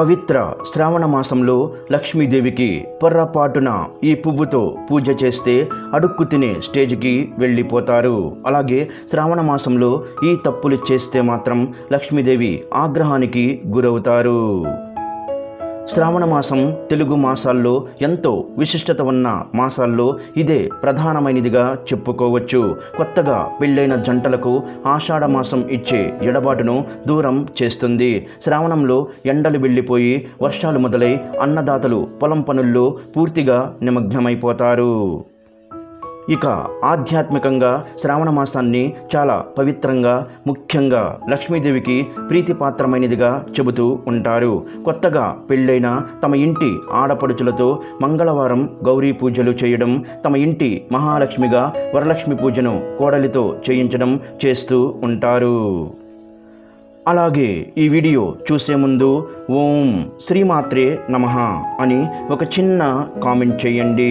పవిత్ర శ్రావణ మాసంలో లక్ష్మీదేవికి పొర్రపాటున ఈ పువ్వుతో పూజ చేస్తే అడుక్కు తినే స్టేజ్కి వెళ్ళిపోతారు. అలాగే శ్రావణ మాసంలో ఈ తప్పులు చేస్తే మాత్రం లక్ష్మీదేవి ఆగ్రహానికి గురవుతారు. శ్రావణ మాసం తెలుగు మాసాల్లో ఎంతో విశిష్టత ఉన్న మాసాల్లో ఇదే ప్రధానమైనదిగా చెప్పుకోవచ్చు. కొత్తగా పెళ్ళైన జంటలకు ఆషాఢ మాసం ఇచ్చే ఎడబాటును దూరం చేస్తుంది. శ్రావణంలో ఎండలు వెళ్ళిపోయి వర్షాలు మొదలై అన్నదాతలు పొలం పనుల్లో పూర్తిగా నిమగ్నమైపోతారు. ఇక ఆధ్యాత్మికంగా శ్రావణ మాసాన్ని చాలా పవిత్రంగా ముఖ్యంగా లక్ష్మీదేవికి ప్రీతిపాత్రమైనదిగా చెబుతూ ఉంటారు. కొత్తగా పెళ్ళైన తమ ఇంటి ఆడపడుచులతో మంగళవారం గౌరీ పూజలు చేయడం తమ ఇంటి మహాలక్ష్మిగా వరలక్ష్మి పూజను కోడలితో చేయించడం చేస్తూ ఉంటారు. అలాగే ఈ వీడియో చూసే ముందు ఓం శ్రీమాత్రే నమః అని ఒక చిన్న కామెంట్ చేయండి.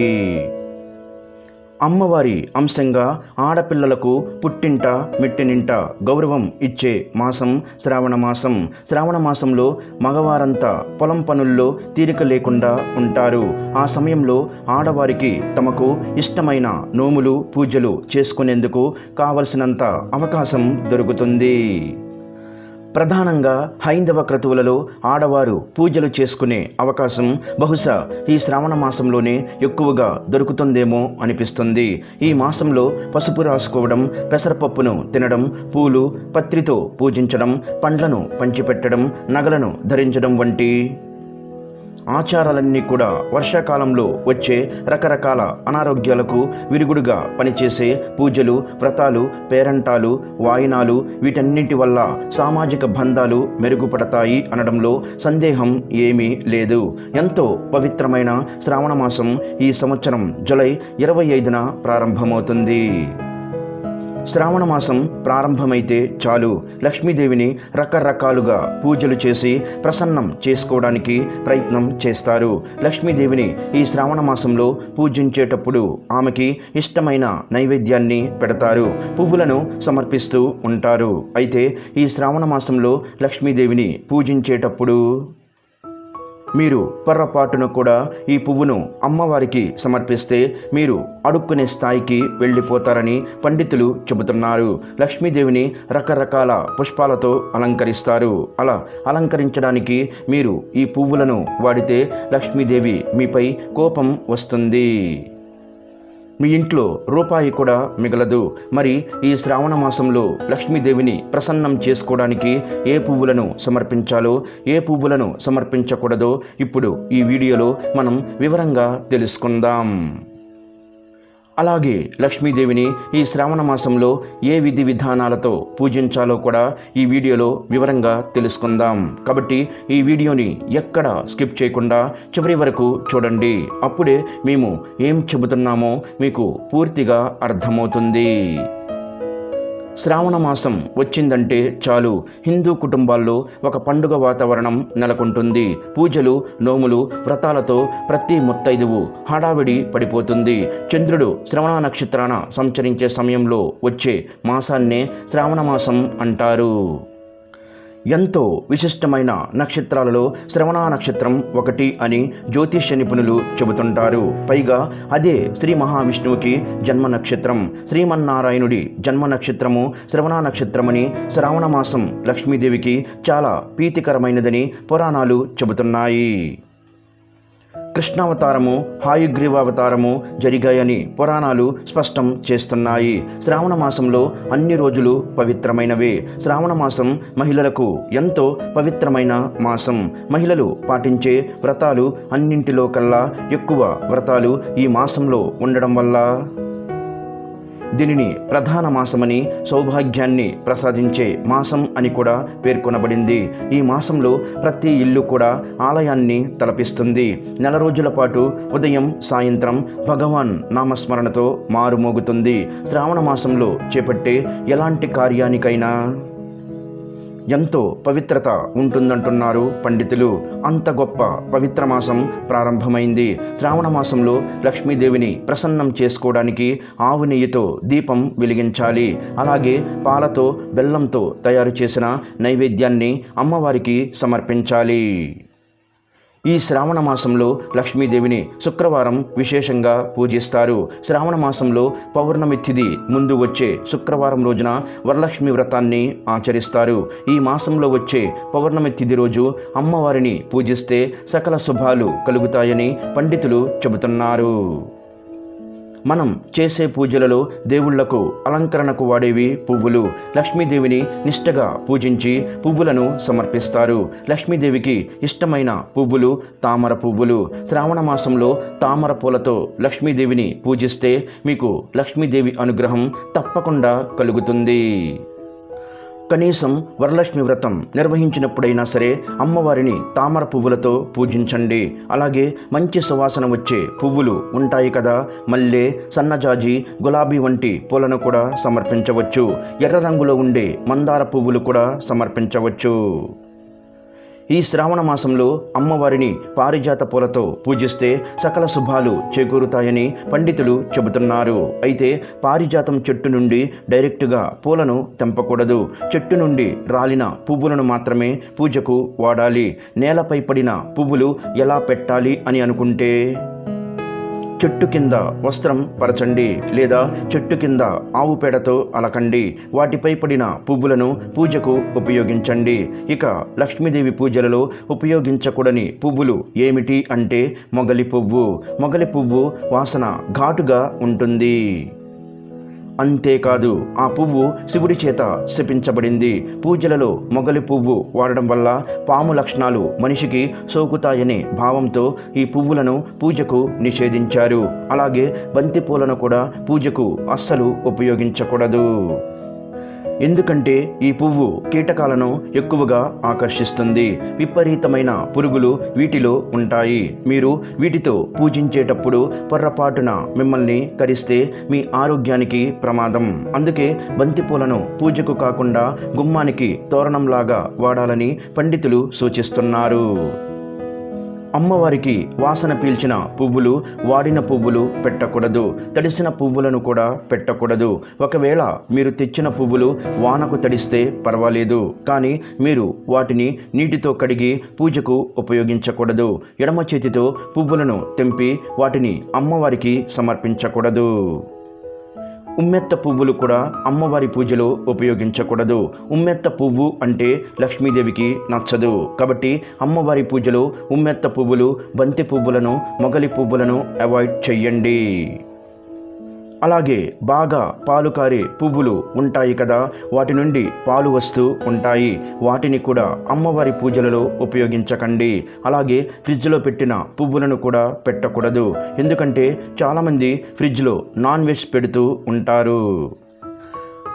అమ్మవారి అంశంగా ఆడపిల్లలకు పుట్టింట మెట్టినింట గౌరవం ఇచ్చే మాసం శ్రావణ మాసం. శ్రావణ మాసంలో మగవారంతా పొలం పనుల్లో తీరిక లేకుండా ఉంటారు. ఆ సమయంలో ఆడవారికి తమకు ఇష్టమైన నోములు పూజలు చేసుకునేందుకు కావలసినంత అవకాశం దొరుకుతుంది. ప్రధానంగా హైందవ క్రతువులలో ఆడవారు పూజలు చేసుకునే అవకాశం బహుశా ఈ శ్రావణ మాసంలోనే ఎక్కువగా దొరుకుతుందేమో అనిపిస్తుంది. ఈ మాసంలో పసుపు రాసుకోవడం పెసరపప్పును తినడం పూలు పత్రితో పూజించడం పండ్లను పంచిపెట్టడం నగలను ధరించడం వంటి ఆచారాలన్నీ కూడా వర్షాకాలంలో వచ్చే రకరకాల అనారోగ్యాలకు విరుగుడుగా పనిచేసే పూజలు వ్రతాలు పేరంటాలు వాయినాలు వీటన్నింటి వల్ల సామాజిక బంధాలు మెరుగుపడతాయి అనడంలో సందేహం ఏమీ లేదు. ఎంతో పవిత్రమైన శ్రావణ మాసం ఈ సంవత్సరం జులై ఇరవై ఐదున ప్రారంభమవుతుంది. శ్రావణ మాసం ప్రారంభమైతే చాలు. లక్ష్మీదేవిని రకరకాలుగా పూజలు చేసి ప్రసన్నం చేసుకోవడానికి ప్రయత్నం చేస్తారు. లక్ష్మీదేవిని ఈ శ్రావణ మాసంలో పూజించేటప్పుడు ఆమెకి ఇష్టమైన నైవేద్యాన్ని పెడతారు. పువ్వులను సమర్పిస్తూ ఉంటారు. అయితే ఈ శ్రావణ మాసంలో లక్ష్మీదేవిని పూజించేటప్పుడు మీరు పొర్రపాటును కూడా ఈ పువ్వును అమ్మవారికి సమర్పిస్తే మీరు అడుక్కునే స్థాయికి వెళ్ళిపోతారని పండితులు చెబుతున్నారు. లక్ష్మీదేవిని రకరకాల పుష్పాలతో అలంకరిస్తారు. అలా అలంకరించడానికి మీరు ఈ పువ్వులను వాడితే లక్ష్మీదేవి మీపై కోపం వస్తుంది. మీ ఇంట్లో రూపాయి కూడా మిగలదు. మరి ఈ శ్రావణ మాసంలో లక్ష్మీదేవిని ప్రసన్నం చేసుకోవడానికి ఏ పువ్వులను సమర్పించాలో ఏ పువ్వులను సమర్పించకూడదో ఇప్పుడు ఈ వీడియోలో మనం వివరంగా తెలుసుకుందాం. అలాగే లక్ష్మీదేవిని ఈ శ్రావణ మాసంలో ఏ విధి విధానాలతో పూజించాలో కూడా ఈ వీడియోలో వివరంగా తెలుసుకుందాం. కాబట్టి ఈ వీడియోని ఎక్కడ స్కిప్ చేయకుండా చివరి వరకు చూడండి. అప్పుడే మేము ఏం చెబుతున్నామో మీకు పూర్తిగా అర్థమవుతుంది. శ్రావణ మాసం వచ్చిందంటే చాలు. హిందూ కుటుంబాల్లో ఒక పండుగ వాతావరణం నెలకొంటుంది. పూజలు నోములు వ్రతాలతో ప్రతి ముత్తైదువు హడావిడి పడిపోతుంది. చంద్రుడు శ్రవణ నక్షత్రాన సంచరించే సమయంలో వచ్చే మాసాన్నే శ్రావణ మాసం అంటారు. ఎంతో విశిష్టమైన నక్షత్రాలలో శ్రవణ నక్షత్రం ఒకటి అని జ్యోతిష్య నిపుణులు చెబుతుంటారు. పైగా అదే శ్రీ మహావిష్ణువుకి జన్మ నక్షత్రం. శ్రీమన్నారాయణుడి జన్మ నక్షత్రము శ్రవణ నక్షత్రమని శ్రావణ మాసం లక్ష్మీదేవికి చాలా ప్రీతికరమైనదని పురాణాలు చెబుతున్నాయి. కృష్ణావతారము హాయుగ్రీవావతారము జరిగాయని పురాణాలు స్పష్టం చేస్తున్నాయి. శ్రావణ మాసంలో అన్ని రోజులు పవిత్రమైనవే. శ్రావణ మాసం మహిళలకు ఎంతో పవిత్రమైన మాసం. మహిళలు పాటించే వ్రతాలు అన్నింటిలో కల్లా ఎక్కువ వ్రతాలు ఈ మాసంలో ఉండడం వల్ల దీనిని ప్రధాన మాసమని సౌభాగ్యాన్ని ప్రసాదించే మాసం అని కూడా పేర్కొనబడింది. ఈ మాసంలో ప్రతి ఇల్లు కూడా ఆలయాన్ని తలపిస్తుంది. నెల రోజుల పాటు ఉదయం సాయంత్రం భగవాన్ నామస్మరణతో మారుమోగుతుంది. శ్రావణ మాసంలో చేపట్టే ఎలాంటి కార్యానికైనా ఎంతో పవిత్రత ఉంటుందంటున్నారు పండితులు. అంత గొప్ప పవిత్ర మాసం ప్రారంభమైంది. శ్రావణ మాసంలో లక్ష్మీదేవిని ప్రసన్నం చేసుకోవడానికి ఆవు నెయ్యితో దీపం వెలిగించాలి. అలాగే పాలతో బెల్లంతో తయారు చేసిన నైవేద్యాన్ని అమ్మవారికి సమర్పించాలి. ఈ శ్రావణ మాసంలో లక్ష్మీదేవిని శుక్రవారం విశేషంగా పూజిస్తారు. శ్రావణ మాసంలో పౌర్ణమి తిథి ముందు వచ్చే శుక్రవారం రోజున వరలక్ష్మి వ్రతాన్ని ఆచరిస్తారు. ఈ మాసంలో వచ్చే పౌర్ణమి తిథి రోజు అమ్మవారిని పూజిస్తే సకల శుభాలు కలుగుతాయని పండితులు చెబుతున్నారు. మనం చేసే పూజలలో దేవుళ్ళకు అలంకరణకు వాడేవి పువ్వులు. లక్ష్మీదేవిని నిష్టగా పూజించి పువ్వులను సమర్పిస్తారు. లక్ష్మీదేవికి ఇష్టమైన పువ్వులు తామర పువ్వులు. శ్రావణ మాసంలో తామర పూలతో లక్ష్మీదేవిని పూజిస్తే మీకు లక్ష్మీదేవి అనుగ్రహం తప్పకుండా కలుగుతుంది. కనీసం వరలక్ష్మి వ్రతం నిర్వహించినప్పుడైనా సరే అమ్మవారిని తామర పువ్వులతో పూజించండి. అలాగే మంచి సువాసన వచ్చే పువ్వులు ఉంటాయి కదా మల్లె సన్నజాజి గులాబీ వంటి పూలను కూడా సమర్పించవచ్చు. ఎర్ర రంగులో ఉండే మందార పువ్వులు కూడా సమర్పించవచ్చు. ఈ శ్రావణ మాసంలో అమ్మవారిని పారిజాత పూలతో పూజిస్తే సకల శుభాలు చేకూరుతాయని పండితులు చెబుతున్నారు. అయితే పారిజాతం చెట్టు నుండి డైరెక్టుగా పూలను తెంపకూడదు. చెట్టు నుండి రాలిన పువ్వులను మాత్రమే పూజకు వాడాలి. నేలపై పడిన పువ్వులు ఎలా పెట్టాలి అని అనుకుంటే చెట్టు కింద వస్త్రం పరచండి లేదా చెట్టు కింద ఆవు పేడతో అలకండి. వాటిపై పడిన పువ్వులను పూజకు ఉపయోగించండి. ఇక లక్ష్మీదేవి పూజలలో ఉపయోగించకూడని పువ్వులు ఏమిటి అంటే మొగలి పువ్వు. మొగలి పువ్వు వాసన ఘాటుగా ఉంటుంది. అంతేకాదు ఆ పువ్వు శివుడి చేత శపించబడింది. పూజలలో మొగలి పువ్వు వాడడం వల్ల పాము లక్షణాలు మనిషికి సోకుతాయనే భావంతో ఈ పువ్వులను పూజకు నిషేధించారు. అలాగే బంతి పూలను కూడా పూజకు అస్సలు ఉపయోగించకూడదు. ఎందుకంటే ఈ పువ్వు కీటకాలను ఎక్కువగా ఆకర్షిస్తుంది. విపరీతమైన పురుగులు వీటిలో ఉంటాయి. మీరు వీటితో పూజించేటప్పుడు పొర్రపాటున మిమ్మల్ని కరిస్తే మీ ఆరోగ్యానికి ప్రమాదం. అందుకే బంతిపూలను పూజకు కాకుండా గుమ్మానికి తోరణంలాగా వాడాలని పండితులు సూచిస్తున్నారు. అమ్మవారికి వాసన పీల్చిన పువ్వులు వాడిన పువ్వులు పెట్టకూడదు. తడిసిన పువ్వులను కూడా పెట్టకూడదు. ఒకవేళ మీరు తెచ్చిన పువ్వులు వానకు తడిస్తే పర్వాలేదు. కానీ మీరు వాటిని నీటితో కడిగి పూజకు ఉపయోగించకూడదు. ఎడమ చేతితో పువ్వులను తెంపి వాటిని అమ్మవారికి సమర్పించకూడదు. ఉమ్మెత్త పువ్వులు కూడా అమ్మవారి పూజలో ఉపయోగించకూడదు. ఉమ్మెత్త పువ్వు అంటే లక్ష్మీదేవికి నచ్చదు. కాబట్టి అమ్మవారి పూజలో ఉమ్మెత్త పువ్వులు బంతి పువ్వులను మొగలి పువ్వులను అవాయిడ్ చేయండి అలాగే బాగా పాలు కారే పువ్వులు ఉంటాయి కదా వాటి నుండి పాలు వస్తూ ఉంటాయి. వాటిని కూడా అమ్మవారి పూజలలో ఉపయోగించకండి. అలాగే ఫ్రిడ్జ్లో పెట్టిన పువ్వులను కూడా పెట్టకూడదు. ఎందుకంటే చాలామంది ఫ్రిడ్జ్లో నాన్ వెజ్ పెడుతూ ఉంటారు.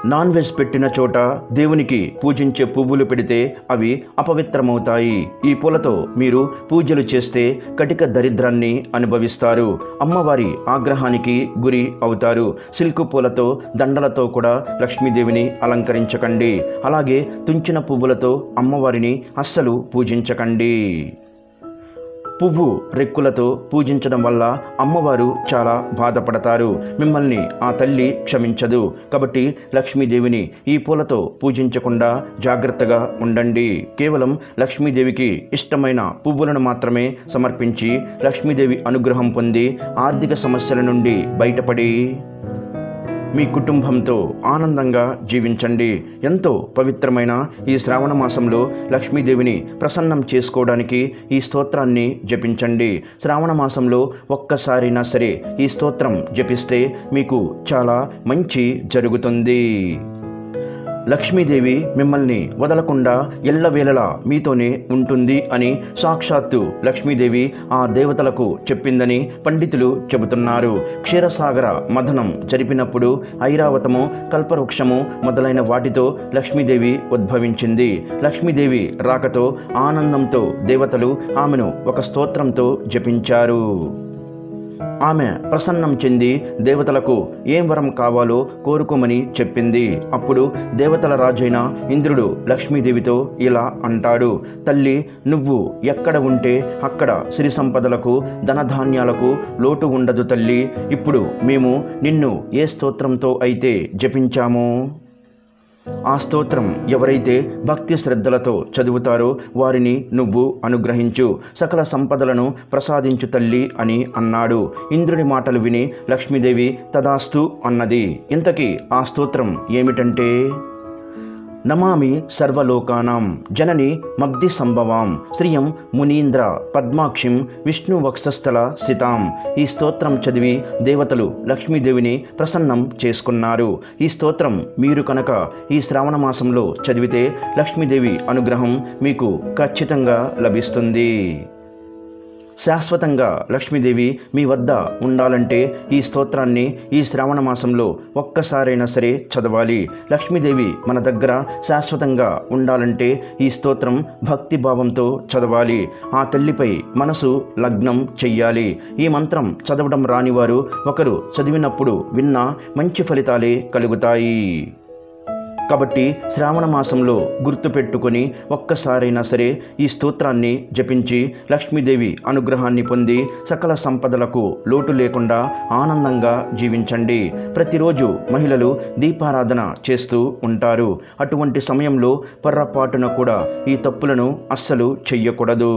నాన్ వెజ్ పెట్టిన చోట దేవునికి పూజించే పువ్వులు పెడితే అవి అపవిత్రమవుతాయి. ఈ పూలతో మీరు పూజలు చేస్తే కటిక దరిద్రాన్ని అనుభవిస్తారు. అమ్మవారి ఆగ్రహానికి గురి అవుతారు. సిల్క్ పూలతో దండలతో కూడా లక్ష్మీదేవిని అలంకరించకండి. అలాగే తుంచిన పువ్వులతో అమ్మవారిని అస్సలు పూజించకండి. పువ్వు రెక్కులతో పూజించడం వల్ల అమ్మవారు చాలా బాధపడతారు. మిమ్మల్ని ఆ తల్లి క్షమించదు. కాబట్టి లక్ష్మీదేవిని ఈ పూలతో పూజించకుండా జాగ్రత్తగా ఉండండి. కేవలం లక్ష్మీదేవికి ఇష్టమైన పువ్వులను మాత్రమే సమర్పించి లక్ష్మీదేవి అనుగ్రహం పొంది ఆర్థిక సమస్యల నుండి బయటపడి మీ కుటుంబంతో ఆనందంగా జీవించండి. ఎంతో పవిత్రమైన ఈ శ్రావణ మాసంలో లక్ష్మీదేవిని ప్రసన్నం చేసుకోవడానికి ఈ స్తోత్రాన్ని జపించండి. శ్రావణ మాసంలో ఒక్కసారైనా సరే ఈ స్తోత్రం జపిస్తే మీకు చాలా మంచి జరుగుతుంది. లక్ష్మీదేవి మిమ్మల్ని వదలకుండా ఎల్లవేళలా మీతోనే ఉంటుంది అని సాక్షాత్తు లక్ష్మీదేవి ఆ దేవతలకు చెప్పిందని పండితులు చెబుతున్నారు. క్షీరసాగర మథనం జరిపినప్పుడు ఐరావతము కల్పవృక్షము మొదలైన వాటితో లక్ష్మీదేవి ఉద్భవించింది. లక్ష్మీదేవి రాకతో ఆనందంతో దేవతలు ఆమెను ఒక స్తోత్రంతో జపించారు. ఆమె ప్రసన్నం చెంది దేవతలకు ఏం వరం కావాలో కోరుకోమని చెప్పింది. అప్పుడు దేవతల రాజైన ఇంద్రుడు లక్ష్మీదేవితో ఇలా అంటాడు తల్లి నువ్వు ఎక్కడ ఉంటే అక్కడ సిరి సంపదలకు ధనధాన్యాలకు లోటు ఉండదు తల్లి. ఇప్పుడు మేము నిన్ను ఏ స్తోత్రంతో అయితే జపించామో? ఆ స్తోత్రం ఎవరైతే భక్తి శ్రద్ధలతో చదువుతారో వారిని నువ్వు అనుగ్రహించు. సకల సంపదలను ప్రసాదించు తల్లి అని అన్నాడు. ఇంద్రుడి మాటలు విని లక్ష్మీదేవి తదాస్తు అన్నది. ఇంతకీ ఆ స్తోత్రం ఏమిటంటే? నమామి సర్వలోకానాం జనని మగ్ధి సంభవాం శ్రియం మునీంద్ర పద్మాక్షిం విష్ణు వక్షస్థల సితాం. ఈ స్తోత్రం చదివి దేవతలు లక్ష్మీదేవిని ప్రసన్నం చేసుకున్నారు. ఈ స్తోత్రం మీరు కనుక ఈ శ్రావణ మాసంలో చదివితే లక్ష్మీదేవి అనుగ్రహం మీకు ఖచ్చితంగా లభిస్తుంది. శాశ్వతంగా లక్ష్మీదేవి మీ వద్ద ఉండాలంటే ఈ స్తోత్రాన్ని ఈ శ్రావణ మాసంలో ఒక్కసారైనా సరే చదవాలి. లక్ష్మీదేవి మన దగ్గర శాశ్వతంగా ఉండాలంటే ఈ స్తోత్రం భక్తి భావంతో చదవాలి. ఆ తల్లిపై మనసు లగ్నం చెయ్యాలి. ఈ మంత్రం చదవడం రానివారు ఒకరు చదివినప్పుడు విన్నా మంచి ఫలితాలే కలుగుతాయి. కాబట్టి శ్రావణ మాసంలో గుర్తుపెట్టుకొని ఒక్కసారైనా సరే ఈ స్తోత్రాన్ని జపించి లక్ష్మీదేవి అనుగ్రహాన్ని పొంది సకల సంపదలకు లోటు లేకుండా ఆనందంగా జీవించండి. ప్రతిరోజు మహిళలు దీపారాధన చేస్తూ ఉంటారు. అటువంటి సమయంలో పొర్రపాటున కూడా ఈ తప్పులను అస్సలు చెయ్యకూడదు.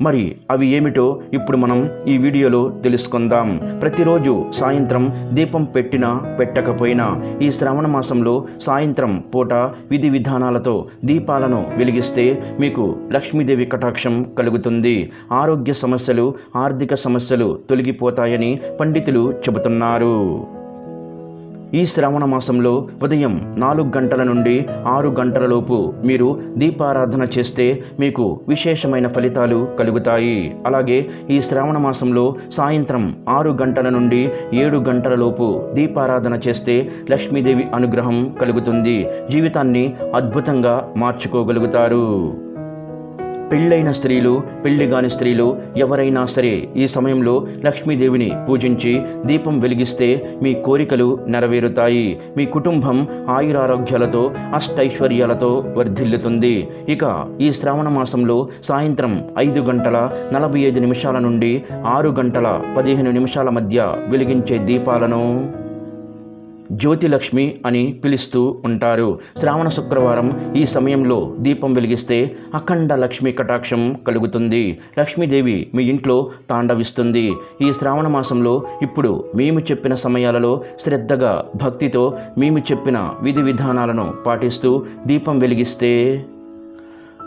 మరి అవి ఏమిటో ఇప్పుడు మనం ఈ వీడియోలో తెలుసుకుందాం. ప్రతిరోజు సాయంత్రం దీపం పెట్టినా పెట్టకపోయినా ఈ శ్రావణ మాసంలో సాయంత్రం పూట విధి విధానాలతో దీపాలను వెలిగిస్తే మీకు లక్ష్మీదేవి కటాక్షం కలుగుతుంది. ఆరోగ్య సమస్యలు ఆర్థిక సమస్యలు తొలగిపోతాయని పండితులు చెబుతున్నారు. ఈ శ్రావణ మాసంలో ఉదయం నాలుగు గంటల నుండి ఆరు గంటలలోపు మీరు దీపారాధన చేస్తే మీకు విశేషమైన ఫలితాలు కలుగుతాయి. అలాగే ఈ శ్రావణ మాసంలో సాయంత్రం ఆరు గంటల నుండి ఏడు గంటలలోపు దీపారాధన చేస్తే లక్ష్మీదేవి అనుగ్రహం కలుగుతుంది. జీవితాన్ని అద్భుతంగా మార్చుకోగలుగుతారు. పెళ్ళైన స్త్రీలు పెళ్ళి కాని స్త్రీలు ఎవరైనా సరే ఈ సమయంలో లక్ష్మీదేవిని పూజించి దీపం వెలిగిస్తే మీ కోరికలు నెరవేరుతాయి. మీ కుటుంబం ఆయురారోగ్యాలతో అష్టైశ్వర్యాలతో వర్ధిల్లుతుంది. ఇక ఈ శ్రావణ మాసంలో సాయంత్రం ఐదు గంటల నలభై ఐదు నిమిషాల నుండి ఆరు గంటల పదిహేను నిమిషాల మధ్య వెలిగించే దీపాలను జ్యోతిలక్ష్మి అని పిలుస్తూ ఉంటారు. శ్రావణ శుక్రవారం ఈ సమయంలో దీపం వెలిగిస్తే అఖండ లక్ష్మి కటాక్షం కలుగుతుంది. లక్ష్మీదేవి మీ ఇంట్లో తాండవిస్తుంది. ఈ శ్రావణ మాసంలో ఇప్పుడు మేము చెప్పిన సమయాలలో శ్రద్ధగా భక్తితో మేము చెప్పిన విధి విధానాలను పాటిస్తూ దీపం వెలిగిస్తే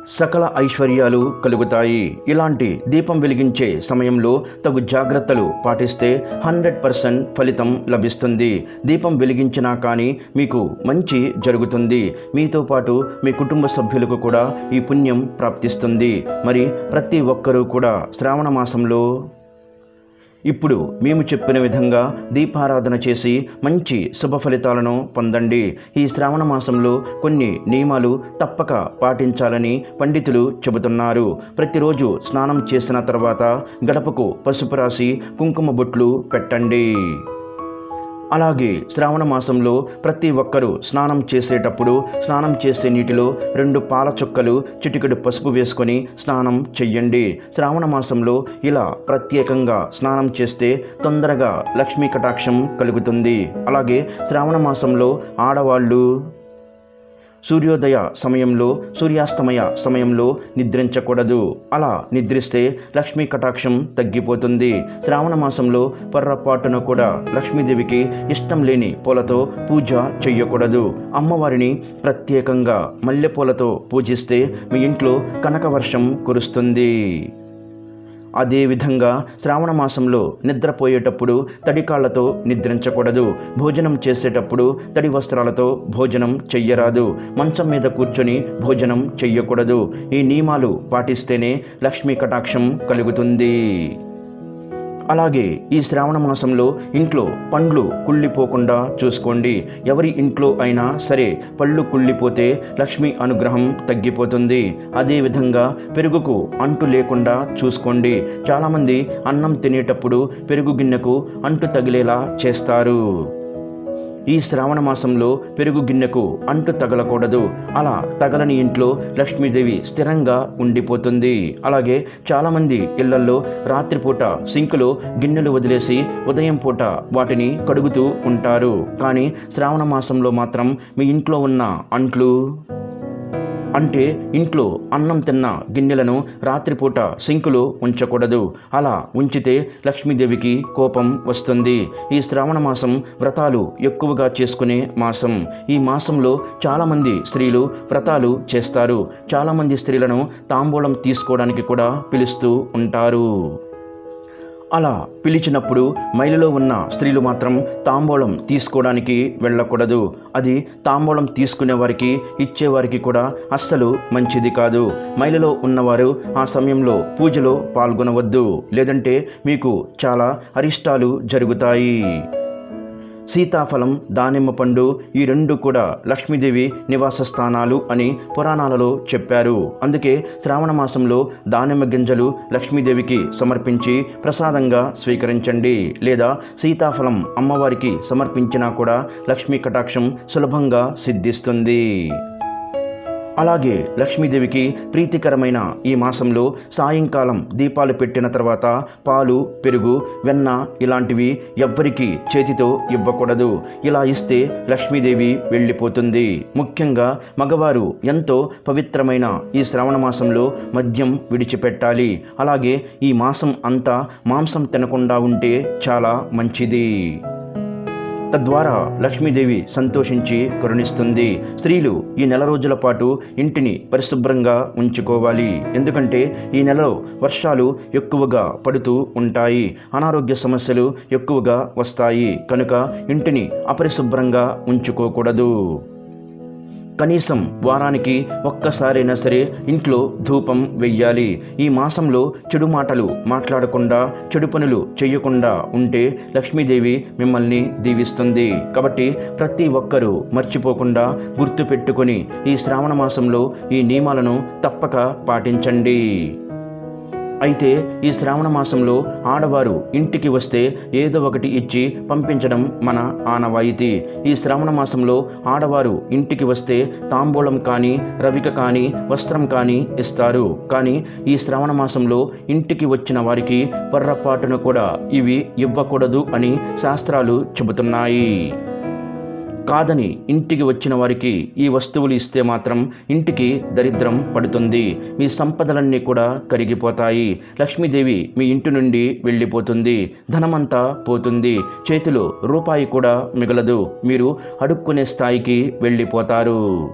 సకల ఐశ్వర్యాలు కలుగుతాయి. ఇలాంటి దీపం వెలిగించే సమయంలో తగు జాగ్రత్తలు పాటిస్తే హండ్రెడ్ పర్సెంట్ ఫలితం లభిస్తుంది. దీపం వెలిగించినా కానీ మీకు మంచి జరుగుతుంది. మీతో పాటు మీ కుటుంబ సభ్యులకు కూడా ఈ పుణ్యం ప్రాప్తిస్తుంది. మరి ప్రతి ఒక్కరూ కూడా శ్రావణ మాసంలో ఇప్పుడు మేము చెప్పిన విధంగా దీపారాధన చేసి మంచి శుభ ఫలితాలను పొందండి. ఈ శ్రావణ మాసంలో కొన్ని నియమాలు తప్పక పాటించాలని పండితులు చెబుతున్నారు. ప్రతిరోజు స్నానం చేసిన తర్వాత గడపకు పసుపు రాసి కుంకుమ బొట్లు పెట్టండి. అలాగే శ్రావణ మాసంలో ప్రతి ఒక్కరూ స్నానం చేసేటప్పుడు స్నానం చేసే నీటిలో రెండు పాల చుక్కలు చిటికెడు పసుపు వేసుకొని స్నానం చెయ్యండి. శ్రావణ మాసంలో ఇలా ప్రత్యేకంగా స్నానం చేస్తే తొందరగా లక్ష్మీ కటాక్షం కలుగుతుంది. అలాగే శ్రావణ మాసంలో ఆడవాళ్ళు సూర్యోదయ సమయంలో సూర్యాస్తమయ సమయంలో నిద్రించకూడదు. అలా నిద్రిస్తే లక్ష్మీ కటాక్షం తగ్గిపోతుంది. శ్రావణ మాసంలో పొర్రపాటున కూడా లక్ష్మీదేవికి ఇష్టం లేని పూలతో పూజ చెయ్యకూడదు. అమ్మవారిని ప్రత్యేకంగా మల్లెపూలతో పూజిస్తే మీ ఇంట్లో కనకవర్షం కురుస్తుంది. అదేవిధంగా శ్రావణ మాసంలో నిద్రపోయేటప్పుడు తడికాళ్ళతో నిద్రించకూడదు. భోజనం చేసేటప్పుడు తడి వస్త్రాలతో భోజనం చెయ్యరాదు. మంచం మీద కూర్చొని భోజనం చెయ్యకూడదు. ఈ నియమాలు పాటిస్తేనే లక్ష్మీ కటాక్షం కలుగుతుంది. అలాగే ఈ శ్రావణ మాసంలో ఇంట్లో పండ్లు కుళ్ళిపోకుండా చూసుకోండి. ఎవరి ఇంట్లో అయినా సరే పళ్ళు కుళ్ళిపోతే లక్ష్మీ అనుగ్రహం తగ్గిపోతుంది. అదేవిధంగా పెరుగుకు అంటు లేకుండా చూసుకోండి. చాలామంది అన్నం తినేటప్పుడు పెరుగు గిన్నెకు అంటు తగిలేలా చేస్తారు. ఈ శ్రావణ మాసంలో పెరుగు గిన్నెకు అంటు తగలకూడదు. అలా తగలని ఇంట్లో లక్ష్మీదేవి స్థిరంగా ఉండిపోతుంది. అలాగే చాలామంది ఇళ్ళల్లో రాత్రిపూట సింకులో గిన్నెలు వదిలేసి ఉదయం పూట వాటిని కడుగుతూ ఉంటారు. కానీ శ్రావణ మాసంలో మాత్రం మీ ఇంట్లో ఉన్న అంట్లు అంటే ఇంట్లో అన్నం తిన్న గిన్నెలను రాత్రిపూట సింకులో ఉంచకూడదు. అలా ఉంచితే లక్ష్మీదేవికి కోపం వస్తుంది. ఈ శ్రావణ మాసం వ్రతాలు ఎక్కువగా చేసుకునే మాసం. ఈ మాసంలో చాలామంది స్త్రీలు వ్రతాలు చేస్తారు. చాలామంది స్త్రీలను తాంబూలం తీసుకోవడానికి కూడా పిలుస్తూ ఉంటారు. అలా పిలిచినప్పుడు మైలులో ఉన్న స్త్రీలు మాత్రం తాంబూలం తీసుకోవడానికి వెళ్ళకూడదు. అది తాంబూలం తీసుకునే వారికి ఇచ్చేవారికి కూడా అస్సలు మంచిది కాదు. మైలులో ఉన్నవారు ఆ సమయంలో పూజలో పాల్గొనవద్దు. లేదంటే మీకు చాలా అరిష్టాలు జరుగుతాయి. సీతాఫలం దానిమ్మ పండు ఈ రెండు కూడా లక్ష్మీదేవి నివాస స్థానాలు అని పురాణాలలో చెప్పారు. అందుకే శ్రావణ మాసంలో దానిమ్మ గింజలు లక్ష్మీదేవికి సమర్పించి ప్రసాదంగా స్వీకరించండి. లేదా సీతాఫలం అమ్మవారికి సమర్పించినా కూడా లక్ష్మీ కటాక్షం సులభంగా సిద్ధిస్తుంది. అలాగే లక్ష్మీదేవికి ప్రీతికరమైన ఈ మాసంలో సాయంకాలం దీపాలు పెట్టిన తర్వాత పాలు పెరుగు వెన్న ఇలాంటివి ఎవ్వరికీ చేతితో ఇవ్వకూడదు. ఇలా ఇస్తే లక్ష్మీదేవి వెళ్ళిపోతుంది. ముఖ్యంగా మగవారు ఎంతో పవిత్రమైన ఈ శ్రావణ మాసంలో మద్యం విడిచిపెట్టాలి. అలాగే ఈ మాసం అంతా మాంసం తినకుండా ఉంటే చాలా మంచిది. తద్వారా లక్ష్మీదేవి సంతోషించి కరుణిస్తుంది. స్త్రీలు ఈ నెల రోజుల పాటు ఇంటిని పరిశుభ్రంగా ఉంచుకోవాలి. ఎందుకంటే ఈ నెలలో వర్షాలు ఎక్కువగా పడుతూ ఉంటాయి. అనారోగ్య సమస్యలు ఎక్కువగా వస్తాయి. కనుక ఇంటిని అపరిశుభ్రంగా ఉంచుకోకూడదు. కనీసం వారానికి ఒక్కసారైనా సరే ఇంట్లో ధూపం వెయ్యాలి. ఈ మాసంలో చెడు మాటలు మాట్లాడకుండా చెడు పనులు చేయకుండా ఉంటే లక్ష్మీదేవి మిమ్మల్ని దీవిస్తుంది. కాబట్టి ప్రతి ఒక్కరూ మర్చిపోకుండా గుర్తుపెట్టుకొని ఈ శ్రావణ మాసంలో ఈ నియమాలను తప్పక పాటించండి. అయితే ఈ శ్రావణ మాసంలో ఆడవారు ఇంటికి వస్తే ఏదో ఒకటి ఇచ్చి పంపించడం మన ఆనవాయితీ. ఈ శ్రావణ మాసంలో ఆడవారు ఇంటికి వస్తే తాంబూలం కానీ రవిక కానీ వస్త్రం కానీ ఇస్తారు. కానీ ఈ శ్రావణ మాసంలో ఇంటికి వచ్చిన వారికి పొర్రపాటును కూడా ఇవి ఇవ్వకూడదు అని శాస్త్రాలు చెబుతున్నాయి. కాదని ఇంటికి వచ్చిన వారికి ఈ వస్తువులు ఇస్తే మాత్రం ఇంటికి దరిద్రం పడుతుంది. మీ సంపదలన్నీ కూడా కరిగిపోతాయి. లక్ష్మీదేవి మీ ఇంటి నుండి వెళ్ళిపోతుంది. ధనమంతా పోతుంది. చేతిలో రూపాయి కూడా మిగలదు. మీరు అడుక్కునే స్థాయికి వెళ్ళిపోతారు.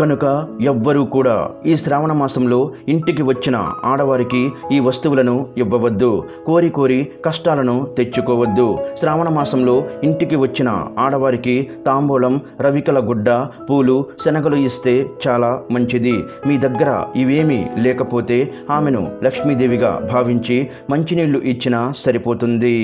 కనుక ఎవ్వరూ కూడా ఈ శ్రావణ మాసంలో ఇంటికి వచ్చిన ఆడవారికి ఈ వస్తువులను ఇవ్వవద్దు. కోరి కోరి కష్టాలను తెచ్చుకోవద్దు. శ్రావణ మాసంలో ఇంటికి వచ్చిన ఆడవారికి తాంబూలం రవికల గుడ్డ పూలు శనగలు ఇస్తే చాలా మంచిది. మీ దగ్గర ఇవేమీ లేకపోతే ఆమెను లక్ష్మీదేవిగా భావించి మంచినీళ్ళు ఇచ్చినా సరిపోతుంది.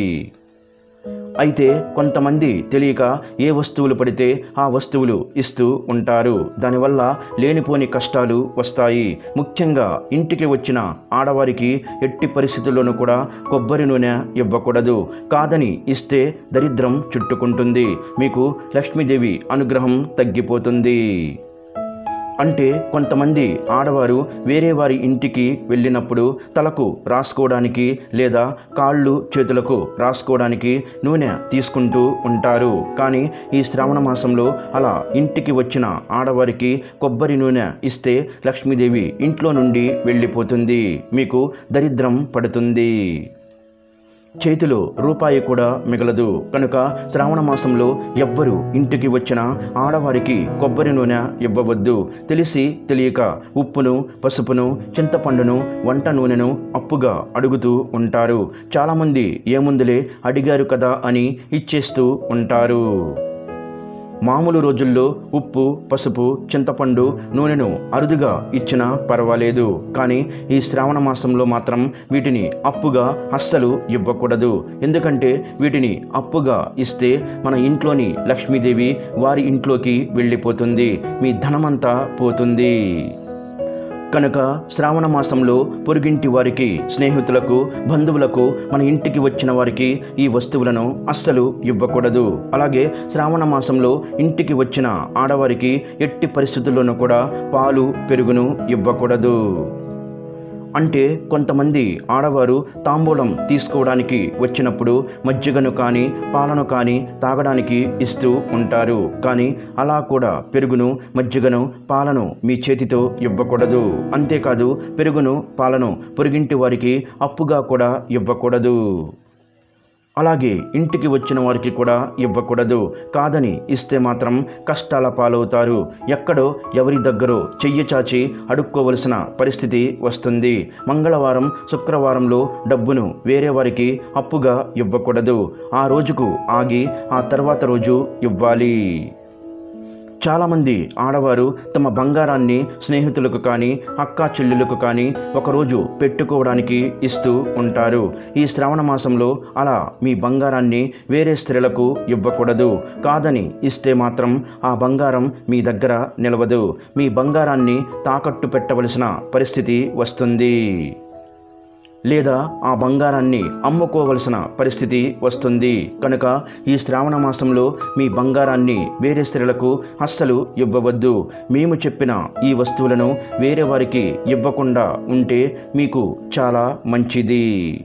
అయితే కొంతమంది తెలియక ఏ వస్తువులు పడితే ఆ వస్తువులు ఇస్తూ ఉంటారు. దానివల్ల లేనిపోని కష్టాలు వస్తాయి. ముఖ్యంగా ఇంటికి వచ్చిన ఆడవారికి ఎట్టి పరిస్థితుల్లోనూ కూడా కొబ్బరి నూనె ఇవ్వకూడదు. కాదని ఇస్తే దరిద్రం చుట్టుకుంటుంది. మీకు లక్ష్మీదేవి అనుగ్రహం తగ్గిపోతుంది. అంటే కొంతమంది ఆడవారు వేరే వారి ఇంటికి వెళ్ళినప్పుడు తలకు రాసుకోవడానికి లేదా కాళ్ళు చేతులకు రాసుకోవడానికి నూనె తీసుకుంటూ ఉంటారు. కానీ ఈ శ్రావణ మాసంలో అలా ఇంటికి వచ్చిన ఆడవారికి కొబ్బరి నూనె ఇస్తే లక్ష్మీదేవి ఇంట్లో నుండి వెళ్ళిపోతుంది. మీకు దరిద్రం పడుతుంది. చేతిలో రూపాయి కూడా మిగలదు. కనుక శ్రావణ మాసంలో ఎవ్వరు ఇంటికి వచ్చిన ఆడవారికి కొబ్బరి నూనె ఇవ్వవద్దు. తెలిసి తెలియక ఉప్పును పసుపును చింతపండును వంట నూనెను అప్పుగా అడుగుతూ ఉంటారు. చాలామంది ఏముందులే అడిగారు కదా అని ఇచ్చేస్తూ ఉంటారు. మామూలు రోజుల్లో ఉప్పు పసుపు చింతపండు నూనెను అరుదుగా ఇచ్చినా పర్వాలేదు. కానీ ఈ శ్రావణ మాసంలో మాత్రం వీటిని అప్పుగా అస్సలు ఇవ్వకూడదు. ఎందుకంటే వీటిని అప్పుగా ఇస్తే మన ఇంట్లోని లక్ష్మీదేవి వారి ఇంట్లోకి వెళ్ళిపోతుంది. మీ ధనమంతా పోతుంది. కనుక శ్రావణ మాసంలో పొరుగింటి వారికి స్నేహితులకు బంధువులకు మన ఇంటికి వచ్చిన వారికి ఈ వస్తువులను అస్సలు ఇవ్వకూడదు. అలాగే శ్రావణ మాసంలో ఇంటికి వచ్చిన ఆడవారికి ఎట్టి పరిస్థితుల్లోనూ కూడా పాలు పెరుగును ఇవ్వకూడదు. అంటే కొంతమంది ఆడవారు తాంబూలం తీసుకోవడానికి వచ్చినప్పుడు మజ్జిగను కానీ పాలను కానీ తాగడానికి ఇస్తూ ఉంటారు. కానీ అలా కూడా పెరుగును మజ్జిగను పాలను మీ చేతితో ఇవ్వకూడదు. అంతేకాదు పెరుగును పాలను పొరుగింటి వారికి అప్పుగా కూడా ఇవ్వకూడదు. అలాగే ఇంటికి వచ్చిన వారికి కూడా ఇవ్వకూడదు. కాదని ఇస్తే మాత్రం కష్టాల పాలవుతారు. ఎక్కడో ఎవరి దగ్గరో చెయ్యి చాచి అడుక్కోవలసిన పరిస్థితి వస్తుంది. మంగళవారం శుక్రవారంలో డబ్బును వేరే వారికి అప్పుగా ఇవ్వకూడదు. ఆ రోజుకు ఆగి ఆ తర్వాత రోజు ఇవ్వాలి. చాలామంది ఆడవారు తమ బంగారాన్ని స్నేహితులకు కానీ అక్కా చెల్లెలకు కానీ ఒకరోజు పెట్టుకోవడానికి ఇస్తూ ఉంటారు. ఈ శ్రావణ మాసంలో అలా మీ బంగారాన్ని వేరే స్త్రీలకు ఇవ్వకూడదు. కాదని ఇస్తే మాత్రం ఆ బంగారం మీ దగ్గర నిలవదు. మీ బంగారాన్ని తాకట్టు పెట్టవలసిన పరిస్థితి వస్తుంది. లేదా ఆ బంగారాన్ని అమ్ముకోవలసిన పరిస్థితి వస్తుంది. కనుక ఈ శ్రావణ మాసంలో మీ బంగారాన్ని వేరే స్త్రీలకు అస్సలు ఇవ్వవద్దు. మేము చెప్పిన ఈ వస్తువులను వేరే వారికి ఇవ్వకుండా ఉంటే మీకు చాలా మంచిది.